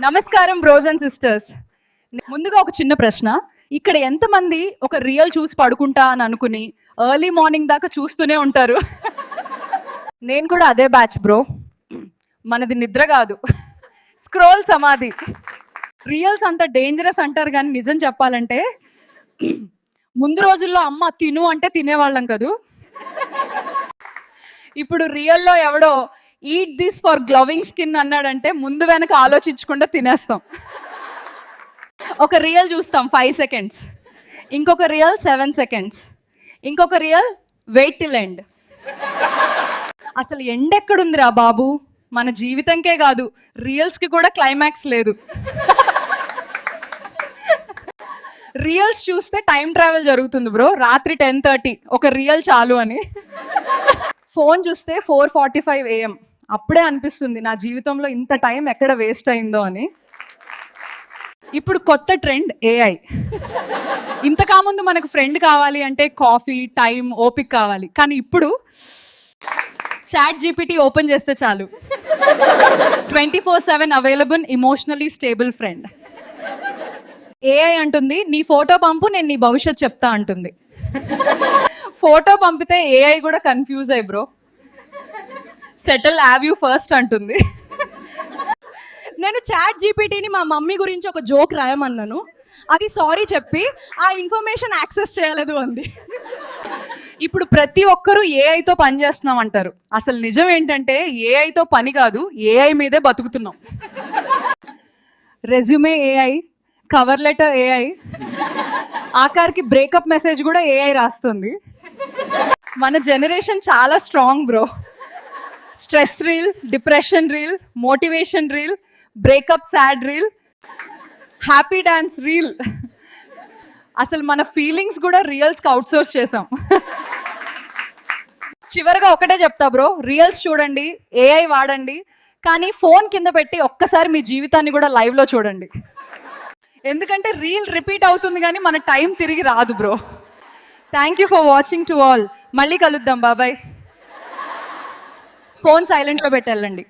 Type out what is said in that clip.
నమస్కారం bros and sisters ముందుగా ఒక చిన్న ప్రశ్న. ఇక్కడ ఎంతమంది ఒక రియల్ చూసి పడుకుంటా అని అనుకుని ఎర్లీ మార్నింగ్ దాకా చూస్తూనే ఉంటారు? నేను కూడా అదే బ్యాచ్ బ్రో మనది నిద్ర కాదు. స్క్రోల్ సమాధి. రియల్స్ అంత డేంజరస్ అంటారు కానీ నిజం చెప్పాలంటే ముందు రోజుల్లో అమ్మ తిను అంటే తినేవాళ్ళం కదూ? ఇప్పుడు రియల్లో ఎవడో eat this for glowing skin అన్నాడంటే ముందు వెనక ఆలోచించకుండా తినేస్తాం. ఒక రియల్ చూస్తాం ఫైవ్ సెకండ్స్ ఇంకొక రియల్ సెవెన్ సెకండ్స్ ఇంకొక రియల్ వెయిట్ టిల్ ఎండ్ అసలు ఎండ్ ఎక్కడుందిరా బాబు? మన జీవితంకే కాదు రియల్స్కి కూడా క్లైమాక్స్ లేదు. రియల్స్ చూస్తే టైం ట్రావెల్ జరుగుతుంది బ్రో రాత్రి టెన్ థర్టీ ఒక రియల్ చాలు అని. ఫోన్ చూస్తే ఫోర్ ఫార్టీ ఫైవ్ ఏఎం అప్పుడే అనిపిస్తుంది నా జీవితంలో ఇంత టైం ఎక్కడ వేస్ట్ అయిందో అని. ఇప్పుడు కొత్త ట్రెండ్ ఏఐ ఇంతకాముందు మనకు ఫ్రెండ్ కావాలి అంటే కాఫీ టైం ఓపిక్ కావాలి. కానీ ఇప్పుడు చాట్ జీపీటీ ఓపెన్ చేస్తే చాలు. Twenty four seven available emotionally stable friend. AI అంటుంది నీ ఫోటో పంపు నేను నీ భవిష్యత్ చెప్తా అంటుంది. ఫోటో పంపితే ఏఐ కూడా కన్ఫ్యూజ్ అయ్యి bro. Settle have you first అంటుంది. నేను చాట్ జీపీటీని మా మమ్మీ గురించి ఒక జోక్ రాయమన్నాను. అది సారీ చెప్పి ఆ ఇన్ఫర్మేషన్ యాక్సెస్ చేయలేదు అంది. ఇప్పుడు ప్రతి ఒక్కరూ ఏఐతో పని చేస్తున్నాం అంటారు. అసలు నిజం ఏంటంటే ఏఐతో పని కాదు ఏఐ మీదే బతుకుతున్నాం. Resume AI cover letter AI ఆఖరికి బ్రేకప్ మెసేజ్ కూడా ఏఐ రాస్తుంది. మన జనరేషన్ చాలా strong bro stress reel depression reel motivation reel breakup sad reel happy dance reel. అసలు మన ఫీలింగ్స్ కూడా రియల్స్కి అవుట్సోర్స్ చేసాం. చివరిగా ఒకటే చెప్తా బ్రో రియల్స్ చూడండి ఏఐ వాడండి కానీ ఫోన్ కింద పెట్టి ఒక్కసారి మీ జీవితాన్ని కూడా లైవ్లో చూడండి. ఎందుకంటే రీల్ రిపీట్ అవుతుంది కానీ మన టైం తిరిగి రాదు bro. Thank you for watching to all. మళ్ళీ కలుద్దాం బాబాయ్ ఫోన్ సైలెంట్లో పెట్టాలండి.